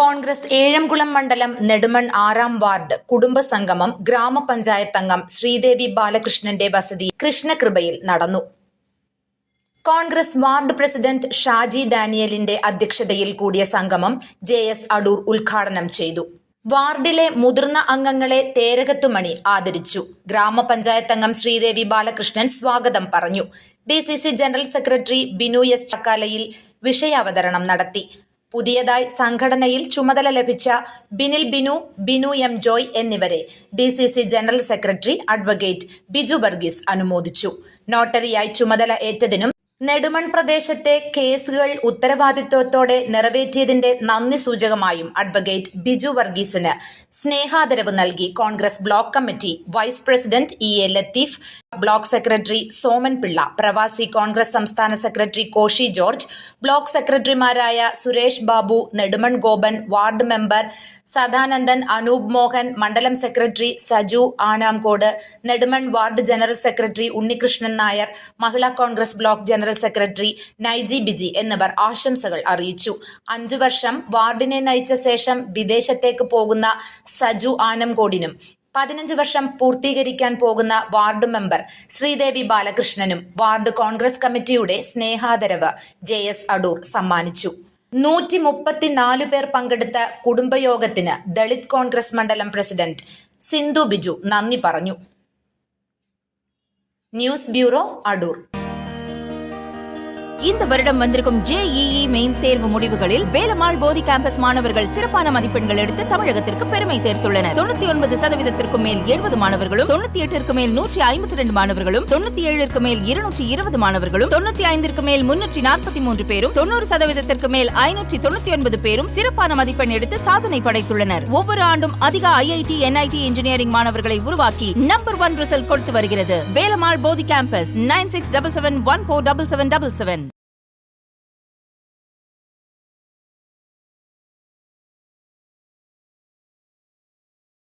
കോൺഗ്രസ് ഏഴംകുളം മണ്ഡലം നെടുമൺ ആറാം വാർഡ് കുടുംബസംഗമം ഗ്രാമപഞ്ചായത്ത് അംഗം ശ്രീദേവി ബാലകൃഷ്ണന്റെ വസതി കൃഷ്ണകൃപയിൽ നടന്നു. കോൺഗ്രസ് വാർഡ് പ്രസിഡന്റ് ഷാജി ഡാനിയലിന്റെ അധ്യക്ഷതയിൽ കൂടിയ സംഗമം ജെ എസ് അടൂർ ഉദ്ഘാടനം ചെയ്തു. വാർഡിലെ മുതിർന്ന അംഗങ്ങളെ തേരകത്തുമണി ആദരിച്ചു. ഗ്രാമപഞ്ചായത്ത് അംഗം ശ്രീദേവി ബാലകൃഷ്ണൻ സ്വാഗതം പറഞ്ഞു. D general secretary Binu S Chakkalayil വിഷയാവതരണം നടത്തി. പുതിയതായി സംഘടനയിൽ ചുമതല ലഭിച്ച ബിനിൽ ബിനു ബിനു എം ജോയ് എന്നിവരെ D C C general secretary advocate Biju Varghese അനുമോദിച്ചു. നോട്ടറിയായി ചുമതല ഏറ്റതിനും നെടുമൺ പ്രദേശത്തെ കേസുകൾ ഉത്തരവാദിത്വത്തോടെ നിറവേറ്റിയതിന്റെ നന്ദി സൂചകമായും അഡ്വക്കേറ്റ് ബിജു വർഗീസിന് സ്നേഹാദരവ് നൽകി. Congress block committee vice president E A Latheef block secretary Soman Pillai Pravasi Congress സംസ്ഥാന സെക്രട്ടറി കോഷി ജോർജ് ബ്ലോക്ക് സെക്രട്ടറിമാരായ സുരേഷ് ബാബു നെടുമൺ ഗോപൻ വാർഡ് മെമ്പർ സദാനന്ദൻ അനൂപ് മോഹൻ മണ്ഡലം secretary Saju Anamkode Nedumon ward general secretary Unnikrishnan Nair Mahila Congress block general secretary Naiji Biji എന്നിവർ ആശംസകൾ അറിയിച്ചു. അഞ്ചു വർഷം വാർഡിനെ നയിച്ച ശേഷം വിദേശത്തേക്ക് പോകുന്ന സജു ആനംകോടിനും പതിനഞ്ച് വർഷം പൂർത്തീകരിക്കാൻ പോകുന്ന വാർഡ് മെമ്പർ ശ്രീദേവി ബാലകൃഷ്ണനും വാർഡ് കോൺഗ്രസ് കമ്മിറ്റിയുടെ സ്നേഹാദരവ് ജെ എസ് അടൂർ സമ്മാനിച്ചു. നൂറ്റി മുപ്പത്തിനാല് പേർ പങ്കെടുത്ത കുടുംബയോഗത്തിന് ദളിത് കോൺഗ്രസ് മണ്ഡലം പ്രസിഡന്റ് സിന്ധു ബിജു നന്ദി പറഞ്ഞു. News bureau Adoor. இந்த வருடம் வந்திருக்கும் ஜேஇஇ மெயின் தேர்வு முடிவுகளில் வேலமாள் போதி கேம்பஸ் மாணவர்கள் சிறப்பான மதிப்பெண்கள் எடுத்து தமிழகத்திற்கு பெருமை சேர்த்துள்ளனர். தொண்ணூத்தி ஒன்பது சதவீதத்திற்கும் மேல் எழுபது மாணவர்களும் தொண்ணூத்தி எட்டிற்கு மேல் நூற்றி ஐம்பத்தி ரெண்டு மாணவர்களும் தொண்ணூத்தி ஏழிற்கு மேல் இருநூற்றி இருபது மாணவர்களும் தொண்ணூத்தி ஐந்திற்கு மேல் முன்னூற்றி நாற்பத்தி மூன்று பேரும் தொண்ணூறு சதவீதத்திற்கு மேல் ஐநூற்றி தொண்ணூத்தி ஒன்பது பேரும் சிறப்பான மதிப்பெண் எடுத்து சாதனை படைத்துள்ளனர். ஒவ்வொரு ஆண்டும் அதிக ஐஐடி என்ஐடி இன்ஜினியரிங் மாணவர்களை உருவாக்கி நம்பர் ஒன் ரிசல்ட் கொடுத்து வருகிறது. Velammal Bodhi campus nine six double seven one four double seven double seven